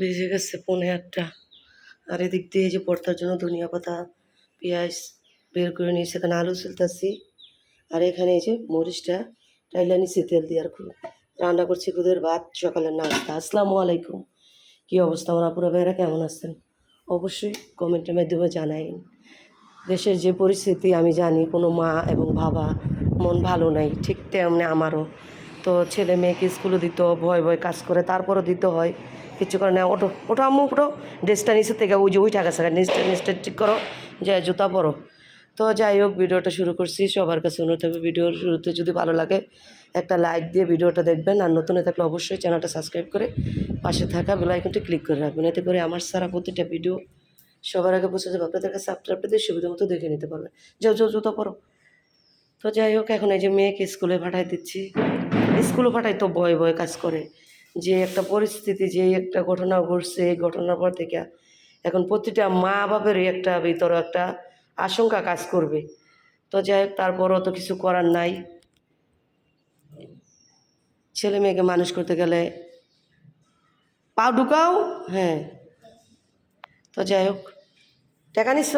বেজে গেছে পনে আটটা। আর এদিক দিয়ে যে পড়তার জন্য ধনিয়া পাতা, পেঁয়াজ বের করে নিয়েছি এখানে আলু চলতেছি আর এখানে এই যে মরিচটা টাইলা নিচ্ছি তেল দিয়ে আর রান্না করছি খুদের ভাত, সকালের নাস্তা। আসসালামু আলাইকুম। কী অবস্থা আমার আপুরা ভাইয়েরা, কেমন আছেন? অবশ্যই কমেন্টের মাধ্যমে জানাইন। দেশের যে পরিস্থিতি আমি জানি, কোনো মা এবং বাবা মন ভালো নাই, ঠিক তেমনি আমারও। তো ছেলে মেয়েকে স্কুলে দিত, ভয় ভয় কাজ করে, তারপরও দিতে হয়। কিছু করে না ওটো ওটো আম্মু ওটো ড্রেসটা নিচের থেকে ওই যে ওই টাকা সাকা নিচটা নিচটা ঠিক করো। যে জুতা পরো। তো যাই হোক, ভিডিওটা শুরু করছি। সবার কাছে অনুরোধ থাকবে, ভিডিওর শুরুতে যদি ভালো লাগে, একটা লাইক দিয়ে ভিডিওটা দেখবেন। আর নতুন থাকলে অবশ্যই চ্যানেলটা সাবস্ক্রাইব করে পাশে থাকা বেলাইকনটি ক্লিক করে রাখবেন। এতে করে আমার সারা প্রতিটা ভিডিও সবার আগে পৌঁছে যাবে। আপনাদের কাছে আপনার আপনাদের সুবিধা মতো দেখে নিতে পারবেন যাও যাও, জুতো পরো। তো যাই হোক, এখন এই যে মেয়েকে স্কুলে পাঠাই দিচ্ছি। স্কুলে পাঠাই তো ভয় ভয় কাজ করে। যে একটা পরিস্থিতি, যে একটা ঘটনা ঘটছে, এই ঘটনার পর থেকে এখন প্রতিটা মা বাপেরই একটা ভিতরে একটা আশঙ্কা কাজ করবে। তো যাই হোক, তারপরও তো কিছু করার নাই। ছেলে মেয়েকে মানুষ করতে গেলে পা ঢুকাও হ্যাঁ। তো যাই হোক, টাকা নিছ?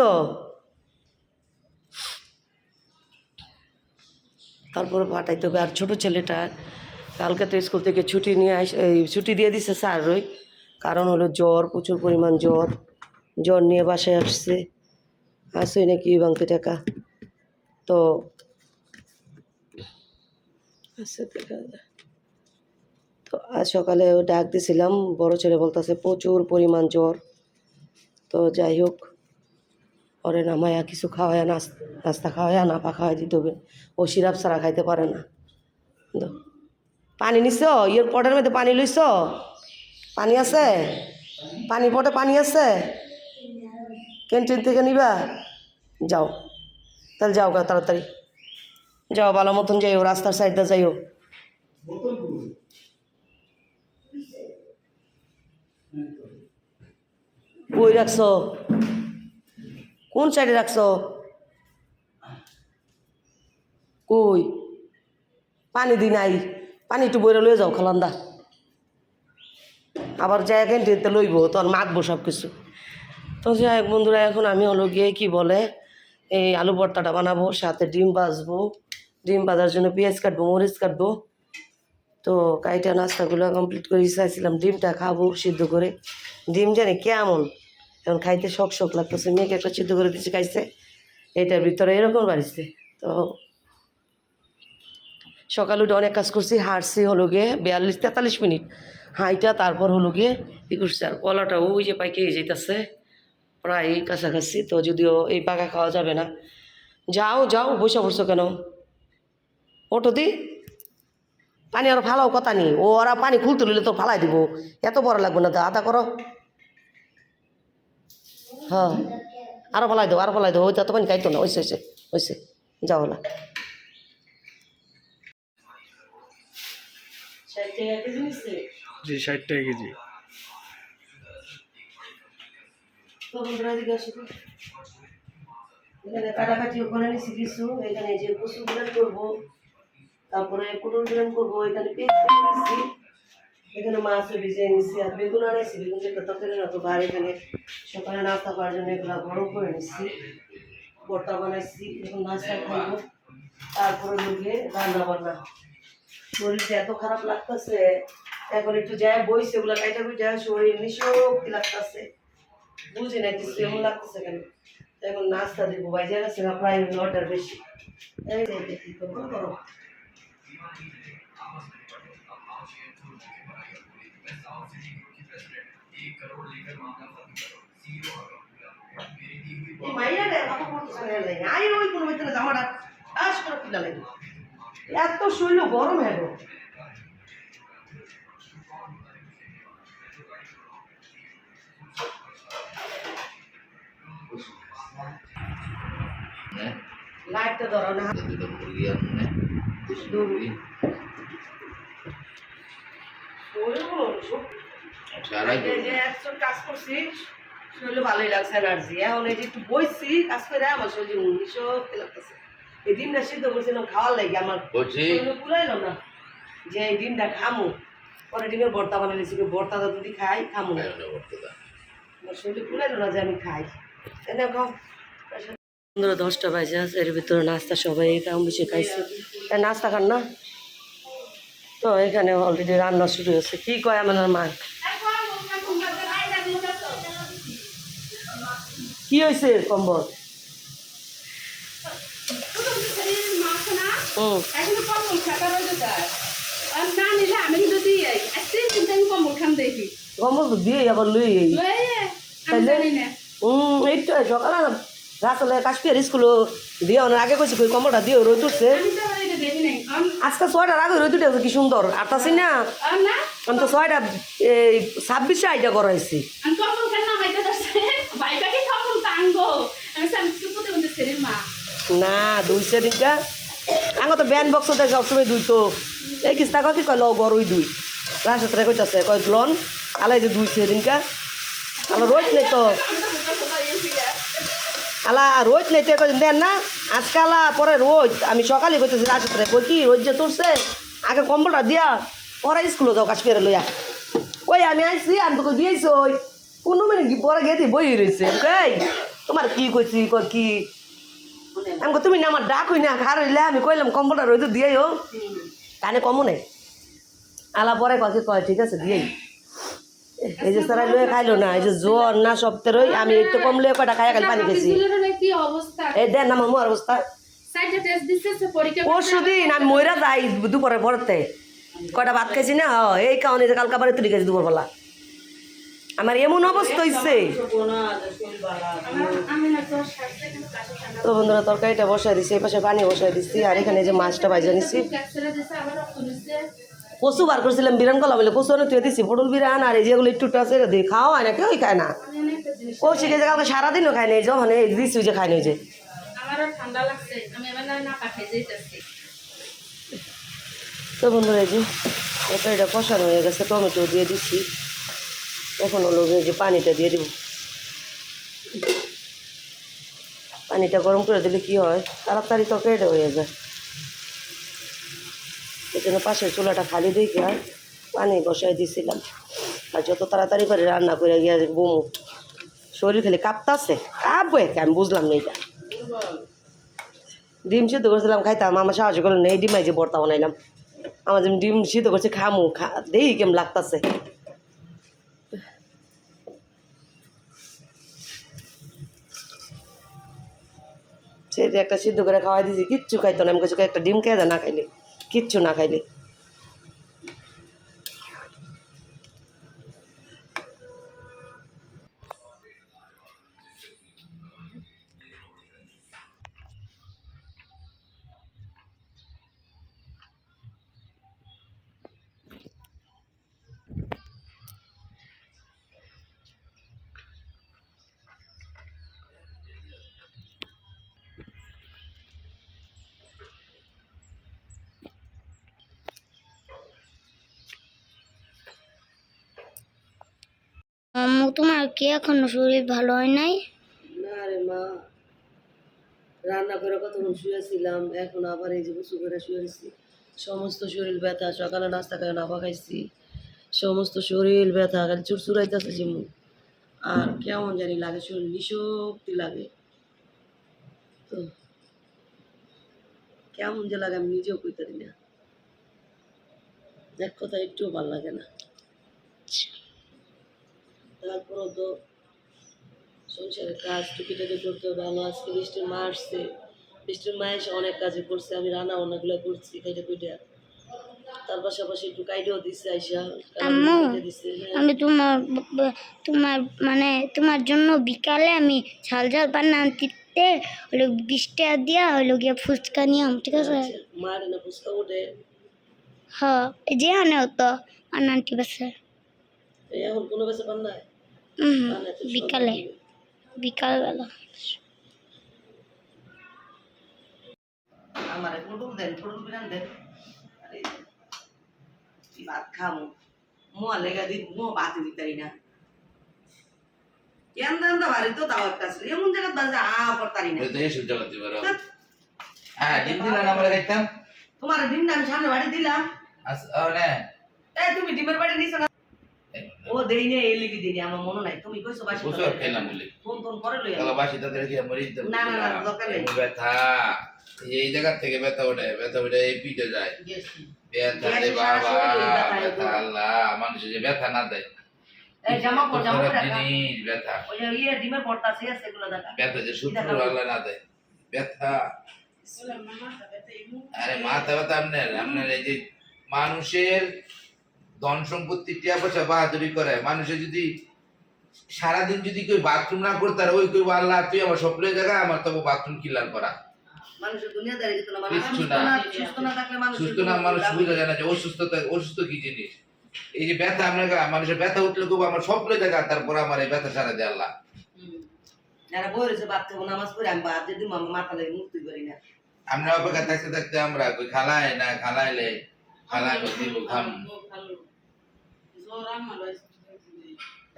তারপরে পাঠাইতে হবে। আর ছোটো ছেলেটা কালকে তো স্কুল থেকে ছুটি নিয়ে আস এই ছুটি দিয়ে দিছে স্যার ওই। কারণ হলো জ্বর, প্রচুর পরিমাণ জ্বর। জ্বর নিয়ে বাসায় আসছে। আসছে নাকি বাংকে টাকা? তো। তো আজ সকালে ডাক দিছিলাম, বড় ছেলে বলতেছে প্রচুর পরিমাণ জ্বর। তো যাই হোক, ওরে নামায়া কিছু খাওয়ায় নাস- নাস্তা খাওয়ায় নাপা খাওয়াই দিতে হবে। ও সিরাপ ছাড়া খাইতে পারে না। পানি নিছ ইয়ের পটের মধ্যে পানি লইছ পানি আছে? পানি পটে পানি আছে? ক্যান্টিন থেকে নিবা? যাও। তাহলে যাও গা তাড়াতাড়ি। যাও, ভালো মতন যাইও রাস্তার সাইডটা যাইও। কই রাখছ? কোন সাইডে রাখছ? কই? পানি দি নাই। পানি একটু বইরে লয়ে যাও খালান্দা। আবার যাই ক্যান্টিনতে লইব, তোর মাখবো সব কিছু তো যাই হোক বন্ধুরা, এখন আমি হলো গিয়ে কি বলে, এই আলু ভর্তাটা বানাবো, সাথে ডিম ভাজবো। ডিম ভাজার জন্য পেঁয়াজ কাটবো, মরিচ কাটবো। তো কাইটা নাস্তাগুলো কমপ্লিট করে চাইছিলাম, ডিমটা খাব সিদ্ধ করে। ডিম জানি কেমন, এখন খাইতে শখ শখ লাগতেছে, মেয়েকে একটা সিদ্ধ করে দিচ্ছে খাইছে। এটার ভিতরে এরকম বাড়িছে। তো সকালে উঠে অনেক কাজ করছি, হাঁটছি হলো গিয়ে বিয়াল্লিশ, তেতাল্লিশ মিনিট। হাইটা তারপর হলো গিয়ে কী করছি আর কলাটা ওই যে পাইকে যেতেছে প্রায় কাছাকাছি। তো যদিও এই পাকা খাওয়া যাবে না। যাও যাও, বসে পড়ছো কেন? ওটো দি। পানি আর ফালাও কথা নেই। ও ওরা পানি খুলতে নিলে তো ফালাই দিব। এত বড় লাগবে না তো, আদা করো। হ্যাঁ। আরও ফালাই দেবো আরও ফালাই দেবো ওই তো পানি খাইতো না। ওইসে ওইসে ওইসে। যাও না জি ষাট টাকা কেজি। এখানে কাটাকাটিও করে নিছি কিছু এখানে যে কচু ব্লেন্ড করব তারপরে পুটল করব এখানে পেঁয়াজ নিচ্ছি এখানে মাছও ভিজিয়ে নিচ্ছি আর বেগুন আনাইছি বেগুন যেটা তরকারি তো আর এখানে সকালে নাস্তা করার জন্য এগুলো গরম করে নিচ্ছি ভর্তা বানাইছি এখন নাস্তা খাইবো তারপরে লোকে রান্না বান্না শরীরটা এত খারাপ লাগতেছে। এখন একটু যায় বইছে ওগুলা কাইটা বুঝা শরীর নিঃশক্তি লাগতেছে। বুঝি না কিছু এমন লাগতেছে কেন? এখন নাস্তা দেবো বাজার আছে না প্রায় নটার বেশি। এই করব? করো মাইয়া রে, কথা বলতেছে না, এর লাগে। আই ওই কোনো ভিতরে জামাটা আশ করে কিলা লাগে এত শরীর গরম হ্যাঁ লাইটটা ধরো না। এই যে একশো কাজ করছি শরীরে ভালোই লাগছে এনার্জি এখন এই যে একটু বইছি কাজ করে আমার শরীর উনিশশো লাগতেছে এই ডিমটা সিদ্ধ করছিলাম খাওয়ার লাগে আমার। শরীরে না। যে এই ডিমটা খামু পরে ডিমের ভর্তা বানিয়ে দিয়েছি ভর্তাটা যদি খাই খামো। না আমার শরীরে কুলাইলো না যে আমি খাই। এনে খাও পনেরো দশটা বাজে আছে এর ভিতরে নাস্তা সবাই কম বেশি খাইছে। তা নাস্তা খান না? তো এখানে অলরেডি রান্না শুরু হয়েছে। কি কয় আমার মা? কি হয়েছে কম্বল? হুম এখনও কম্বল খাতা রয়েছে তার আর না নিলে আমি কিন্তু দিয়ে আজকে কিন্তু আমি কম্বল খাম দেখি। কম্বল তো দিয়ে আবার লই এই লয়ে আমি জানি না। হুম এই তো সকালে রাসলে কাশ্মীর স্কুল দিয়ে অনেক আগে কইছি কই কম্বলটা দিয়ে রোদ উঠছে। আজকে ছয়টার আগে রোদ উঠে কি সুন্দর। আর তাছি না আমি তো ছয়টা এই ছাব্বিশে আইটা করাইছি। না দুইছে দিনটা আঙো তো ব্যান বক্স দেয় সবসময় দুই তো এই কিস্তা কি কয় ল গরুই দুই। রাস্তাতে কইতাছে কয় লন, আলাই যে দুইছে দিনকা আলো রোজ নেই তো আলা রোজ নেই তো দেন না আজকে আলা পরে রোজ আমি সকালে কইতেছি রাস্তাতে কই কি রোজ যে তুলছে আগে কম্বলটা দিয়া। পরে স্কুলে যাও কাশ্মীরে লইয়া ওই আমি আইছি আমি তোকে দিয়েছি ওই পনেরো মিনিট পরে গেছি বই রয়েছে তোমার কি কইছি কই কি? আমি কই, তুমি না আমার ডাক হই না খার হইলে আমি কইলাম কম্বলটা রইতে দিয়েই ও কানে কমও নেই। আলা পরে কয় কি কয় ঠিক আছে দিয়েই। এই যে তারা লয়ে খাইলো না এই যে জ্বর না সপ্তাহে আমি একটু কম লয়ে কয়টা খাইয়া খালি পানি খেয়েছি। কি অবস্থা? এই দেন আমার মোর অবস্থা। পরশু দিন আমি ময়রা যাই দুপুরে পড়তে কয়টা ভাত খাইছি না? এই কারণে কালকা বাড়ি তুলি গেছি দুপুরবেলা। আমার এমন অবস্থা হয়েছে তো বন্ধুরা, তরকারিটা বসাই দিছি, এই পাশে পানি বসাই দিচ্ছি আর এখানে যে মাছটা ভাজা দিছে কচু বার করছিলাম বিরান কলা বলে কচু অনেক তুই দিছি, পটল বিরান আর এই যেগুলো একটু আছে দিয়ে খাওয়া হয় না, কেউই খায় না। কৌশিক এই যে কালকে সারাদিনও খায় না, এই এই দিছি, ওই যে খায় না যে। তো বন্ধুরা, এই যে তরকারিটা কষানো হয়ে গেছে, টমেটো দিয়ে দিচ্ছি এখন হলো যে পানিটা দিয়ে দিব। পানিটা গরম করে দিলে কি হয়? তাড়াতাড়ি তরকারিটা হয়ে যায়। জন্য পাশের চুলাটা খালি দেখে আর পানি বসাই দিছিলাম। আর যত তাড়াতাড়ি করে রান্না করে গিয়ে বমু। শরীর খালি কাঁপতাছে। কাঁপবো একে আমি বুঝলাম না এটা। ডিম সিদ্ধ করছিলাম, খাইতাম। আমার সাহায্য করল না, এই ডিমাই যে বর্তা বানাইলাম। আমার ডিম সিদ্ধ করছে, খামু। খা দেই কেমন লাগতাছে। সেটা একটা সিদ্ধ করে খাওয়াই দিয়েছি কিচ্ছু খাইতো না। আমি কিছু একটা ডিম খেয়ে না খাইলে। কিচ্ছু না খাইলে। তোমার কি এখনও শরীর ভালো হয় নাই? না রে মা। রান্না করে কতক্ষণ শুয়েছিলাম, এখন আবার এই যে বসু করে শুয়েছি। সমস্ত শরীর ব্যথা, সকালে নাস্তা করে নাপা খাইছি। সমস্ত শরীর ব্যথা, খালি চুরচুরাইতেছে যেমন আর কেমন জানি লাগে, শরীর নিশক্তি লাগে। তো, কেমন যে লাগে আমি নিজেও কইতে পারি না। এক কথা একটুও ভালো লাগে না। তারপরও তো সংসারের কাজ টুকিটাকি করতে হবে। আমার আজকে বৃষ্টির মা আসছে বৃষ্টির মা এসে অনেক কাজে করছে। আমি রান্না অনেকগুলো করছি খাইটা কুইটা তার পাশাপাশি একটু দিচ্ছে আইসা। আম্মু, হ্যাঁ। আমি তোমার তোমার মানে তোমার জন্য বিকালে আমি ঝাল ঝাল পান্না আনতে হলো বিশ টাকা দিয়া হলো গিয়ে ফুচকা নিয়ম ঠিক আছে? মার না ফুচকা উঠে হ এই যে আনে হতো পান্না আনটি বাসে। এখন কোনো বেছে পান বিকালে। বিকালবেলা। আমার পটল দেন পটল বিরান দেন আরে কি ভাত খামু মোয়া লেগা দি মো ভাত দিতে পারি না। কেন দেন তো বাড়ি তো একটা ছিল? এমন জায়গা বাজে আ করতারি না। তো সহ্য করতে পারো হ্যাঁ ডিম দিলা আমরা খাইতাম তোমার ডিমটা আমি সামনে বাড়ি দিলাম। আস ও না। এই তুমি ডিমের বাড়ি নিছো না? ও দেই নে এই লিখি দিনি আমার মনে নাই। তুমি কইছো বাসি বুঝছ খেলাম বলে। ফোন ফোন করে লই বাসি তাদের মরে যেতে না, না, না, দরকার নেই। ব্যথা। এই জায়গা থেকে ব্যথা ওঠে ব্যথা ওঠে এই পিঠে যায়। ব্যথা রে বাবা ব্যথা আল্লাহ মানুষের যে ব্যথা না দেয়। এই জামা পর জামা পর জিনিস ব্যথা। ওই যে ইয়ে ডিমের পর্দা আছে সেগুলো দেখা। ব্যথা যে শত্রু আল্লাহ না দেয়। ব্যথা। আরে মাথা ব্যথা আপনার আপনার এই যে মানুষের ধন সম্পত্তি টিয়া পয়সা বাহাদুরি করে। মানুষের যদি সারাদিন যদি কেউ বাথরুম না করতে পারে ওই কেউ আল্লাহ তুই আমার স্বপ্নের জায়গা আমার তবু বাথরুম কিলার করা। মানুষ সুস্থ না। মানুষ সুস্থ না বুঝা যায় না যে অসুস্থতা অসুস্থ কি জিনিস? এই যে ব্যথা গা- মানুষের ব্যথা উঠলে খুব আমার স্বপ্নের জায়গা তারপর আমার এই ব্যথা সারা দেয় আল্লাহ। যারা বই রয়েছে বাদ খাব নামাজ পড়ে আমি বাদ যদি মাথা লাগে মুক্তি করি না। আমরা অপেক্ষা থাকতে থাকতে আমরা খালায় না খালাইলে খালায় দিব খাম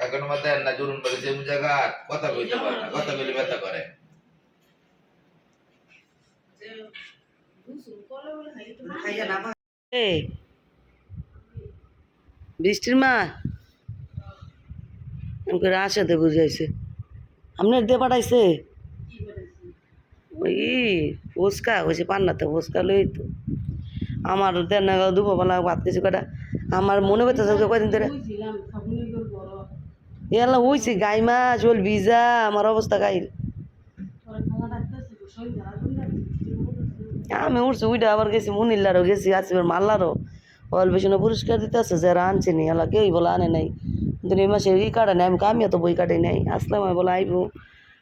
এখন দেন না জরুন বলে যে জায়গা কথা বলতে পারে না, কথা বলে ব্যথা করে। বৃষ্টির মা, আমাকে রাশাতে বুঝাইছে। আপনার দিয়ে পাঠাইছে? ওই ফুচকা হয়েছে পান্নাতে ফুচকা লই তো আমার দেন দুপুরবেলা ভাত খেয়েছে কটা আমার মনে ওকে কয়দিন ধরে? এলা হইছে গাই মাছ ওল ভিজা, আমার অবস্থা গাইল আমি উঠছি উইটা আবার গেছি, মুনিল্লারও গেছি আসিবার মাল্লারও। অল পেছনে পুরস্কার দিতে আছে, যারা আনছে নি এলা কেউই বলে আনে নাই। কিন্তু এই মাসে ই কাটা নাই, আমি কামিয়া তো বই কাটে নাই। আসলাম আমি বলে আইবো।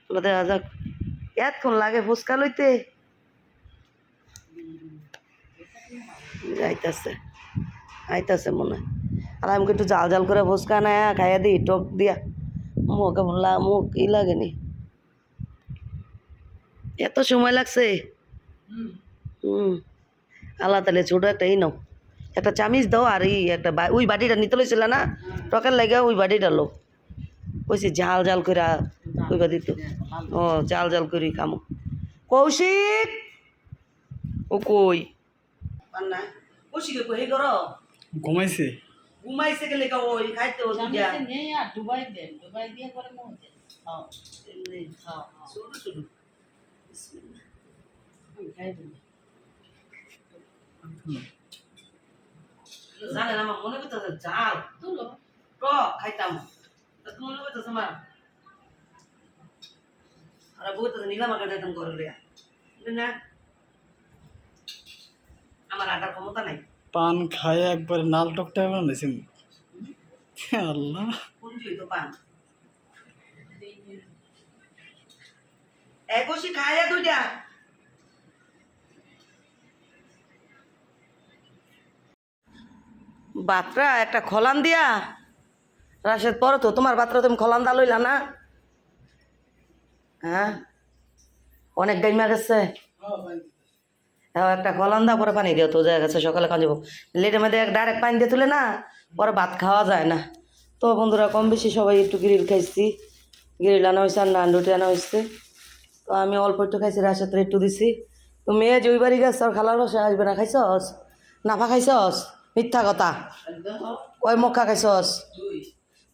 বলে দেখা যাক। এতক্ষণ লাগে ফুচকা লইতে? আইতাছে আইতাছে মনে। আর আমি একটু জাল জাল করে ফুচকা না খাইয়া দিই টক দিয়া। মুখ কেমন লা মুখ ই লাগেনি। এত সময় লাগছে? হুম। আল্লাহ তাহলে ছোটো একটা এই নাও। একটা চামিচ দাও আর এই একটা ওই বাটিটা নিতে লইছিল না? টকের লাগে ওই বাটিটা লো কইছি জাল জাল করে ওই বাটি তো। ও জাল জাল করি কামো কৌশিক! ও কই? না কৌশিক কই করো ঘুমাইছে? ঘুমাইছে গেলে কা ওই খাইতে ও দুইটা ডুবাই দেন ডুবাই দিয়ে করে মধ্যে শুরু শুরু। জানেন আমার মনে করতেছে জাল তুলো টক খাইতাম। তুমি মনে করতেছে আমার? আর বলতেছে নিলাম ঘরে লিয়া না আমার আটার ক্ষমতা নাই। পান খায় একবার নাল টকটা বানাইছেন আল্লাহ। একশি দুইটা। বাতরা একটা খলান দিয়া। রাশেদ পরে তো তোমার বাতরা তুমি খলান দা লইলা না? হ্যাঁ? অনেক ডাইমা গেছে। হ্যাঁ একটা খলান দা পরে পানি দিও তো যায় গেছে সকালে কান যাব। লেটের মধ্যে এক ডাইরেক্ট পানি দিয়ে তুলে না পরে ভাত খাওয়া যায় না। তো বন্ধুরা কম বেশি সবাই একটু গ্রিল খাইছি। গ্রিল আনা হয়েছে আর নান রুটি আনা হয়েছে। তো আমি অল্প একটু খাইছি রাশেদ একটু দিছি। তো মেয়ে যে ওই বাড়ি গেছে আর খালার বসে আসবে না খাইছস? নাফা খাইছস? মিথ্যা কথা। কয় মক্কা খাইছস?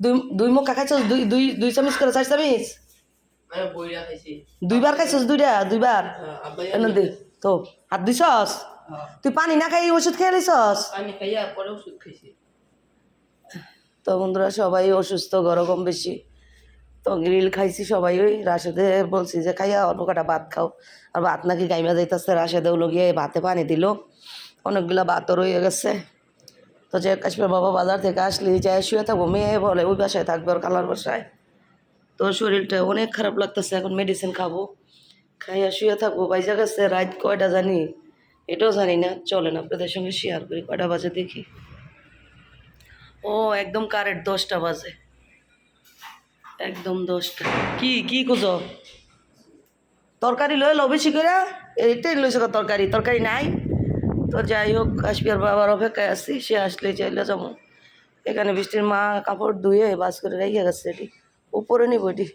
দুই দুই মক্কা খাইছস? দুই দুই দুই চামিচ করে চার চামিচ? দুইবার খাইছস দুইটা? দুইবার? এনে দে। তো হাত দিছস তুই পানি না খাই ওষুধ খেয়ে নিছস ওষুধ তো বন্ধুরা সবাই অসুস্থ ঘর কম বেশি। তো গ্রিল খাইছি সবাই ওই। রাশেদে বলছি যে খাইয়া অল্প কাটা ভাত খাও। আর ভাত নাকি গাইমা যাইতেছে। রাশেদেও লগিয়ে ভাতে পানি দিল। অনেকগুলো ভাতও রয়ে গেছে। তো যে কাশ্মীর বাবা বাজার থেকে আসলি যায় শুয়ে থাকব মেয়ে বলে ওই বাসায় থাকবে ওর কালার বাসায়। তো শরীরটা অনেক খারাপ লাগতেছে এখন মেডিসিন খাব। খাইয়া শুয়ে থাকব বাইজা গেছে রাত কয়টা জানি? এটাও জানি না, চলেন আপনাদের সঙ্গে শেয়ার করি, কয়টা বাজে দেখি। ও, একদম কারেন্ট দশটা বাজে। একদম দশটা। কি কি খুঁজো? তরকারি লয়ে লো বেশি করে? এইটাই লইছে তরকারি তরকারি নাই। তো যাই হোক কাশ্মীর বাবার অপেক্ষায় আছি, সে আসলে চাইলে যাব। এখানে বৃষ্টির মা কাপড় ধুয়ে বাস করে রেখে গেছে এটি। উপরে নিব এটি।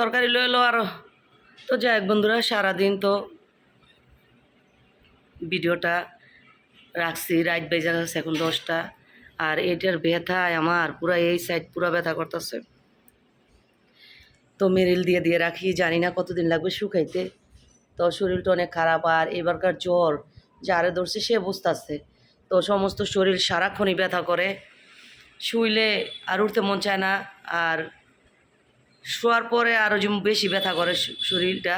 তরকারি লয়ে এলো আরও। তো যাই হোক বন্ধুরা, সারাদিন তো ভিডিওটা রাখছি। রাইট বেজা গেছে এখন দশটা। আর এটার ব্যথায় আমার পুরো এই সাইড পুরো ব্যথা করতেছে। তো মেরিল দিয়ে দিয়ে রাখি, জানি না কতদিন লাগবে শুকাইতে। তো শরীরটা অনেক খারাপ আর এবারকার জ্বর যারে ধরছে সে বুঝতেছে। তো সমস্ত শরীর সারাক্ষণই ব্যথা করে। শুইলে আর উঠতে মন চায় না। আর শোয়ার পরে আরও যেমন বেশি ব্যথা করে শরীরটা।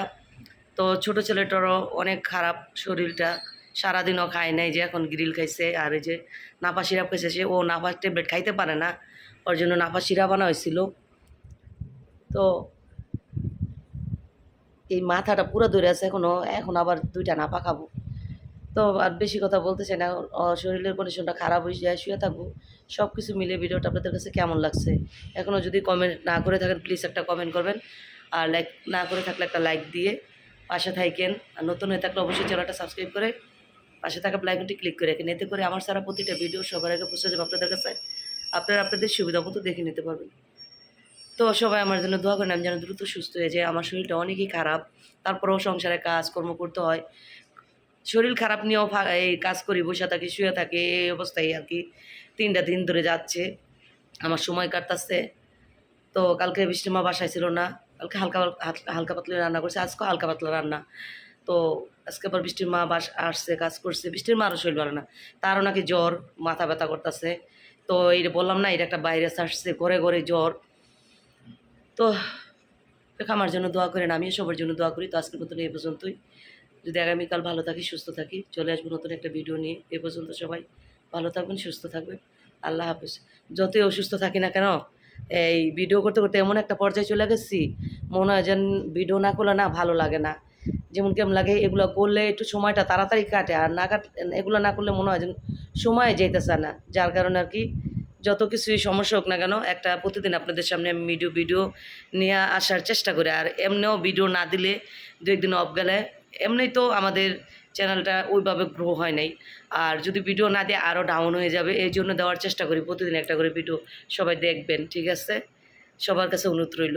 তো ছোটো ছেলেটারও অনেক খারাপ শরীরটা। সারাদিনও খায় নাই যে এখন গ্রিল খাইছে আর এই যে নাপা সিরাপ খাইছে সে, ও নাফা ট্যাবলেট খাইতে পারে না। ওর জন্য নাফা সিরাপ আনা হয়েছিল। তো এই মাথাটা পুরো ধরে আছে এখনও এখন আবার দুইটা নাপা খাব। তো আর বেশি কথা বলতে চাই না। শরীরের কন্ডিশনটা খারাপ হয়ে যায়, শুয়ে থাকব সব কিছু মিলে ভিডিওটা আপনাদের কাছে কেমন লাগছে? এখনও যদি কমেন্ট না করে থাকেন প্লিজ একটা কমেন্ট করবেন। আর লাইক না করে থাকলে একটা লাইক দিয়ে পাশে থাকেন আর নতুন হয়ে থাকলে অবশ্যই চ্যানেলটা সাবস্ক্রাইব করে পাশে থাকা প্লাইকনটি ক্লিক করে রাখেন। এতে করে আমার সারা প্রতিটা ভিডিও সবার আগে পৌঁছে যাবে আপনাদের কাছে। আপনারা আপনাদের সুবিধা মতো দেখে নিতে পারবেন। তো সবাই আমার জন্য দোয়া করেন, আমি যেন দ্রুত সুস্থ হয়ে যায় আমার শরীরটা অনেকই খারাপ। তারপরেও সংসারে কাজকর্ম করতে হয়। শরীর খারাপ নিয়েও এই কাজ করি, বসে থাকি, শুয়ে থাকি, এই অবস্থায় আর কি। তিনটা দিন ধরে যাচ্ছে, আমার সময় কাটতেছে। তো কালকে বৃষ্টির মা বাসায় ছিল না, কালকে হালকা হালকা- হালকা পাতলা রান্না করছে আজকেও হালকা পাতলা রান্না। তো আজকে আবার বৃষ্টির মা বাস আসছে, কাজ করছে বৃষ্টির মারও শরীর ভালো না। তারও নাকি জ্বর, মাথা ব্যথা করতেছে। তো এই বললাম না, এটা একটা ভাইরাস আসছে, ঘরে ঘরে জ্বর। তো আমার জন্য দোয়া করেন, আমিও সবার জন্য দোয়া করি, তো আজকের মতন এই পর্যন্তই। যদি আগামীকাল ভালো থাকি, সুস্থ থাকি, চলে আসব নতুন একটা ভিডিও নিয়ে। এ পর্যন্ত সবাই ভালো থাকবেন, সুস্থ থাকবেন। আল্লাহ হাফেজ। যতই অসুস্থ থাকি না কেন, এই ভিডিও করতে করতে এমন একটা পর্যায়ে চলে গেছি, মনে হয় যেন ভিডিও না করলে না ভালো লাগে না। যেমন কেমন লাগে, এগুলো করলে একটু সময়টা তাড়াতাড়ি কাটে, আর না কাট, এগুলো না করলে মনে হয় যেন সময় যেতেছে না। যার কারণে আর কি, যত কিছুই সমস্যা হোক না কেন, একটা প্রতিদিন আপনাদের সামনে আমি ভিডিও ভিডিও নিয়ে আসার চেষ্টা করি। আর এমনিও ভিডিও না দিলে দু একদিন অফ গেলে এমনি তো আমাদের চ্যানেলটা ওইভাবে গ্রো হয় নাই। আর যদি ভিডিও না দিয়ে আরও ডাউন হয়ে যাবে। এই জন্য দেওয়ার চেষ্টা করি, প্রতিদিন একটা করে ভিডিও সবাই দেখবেন, ঠিক আছে? সবার কাছে অনুরোধ রইল।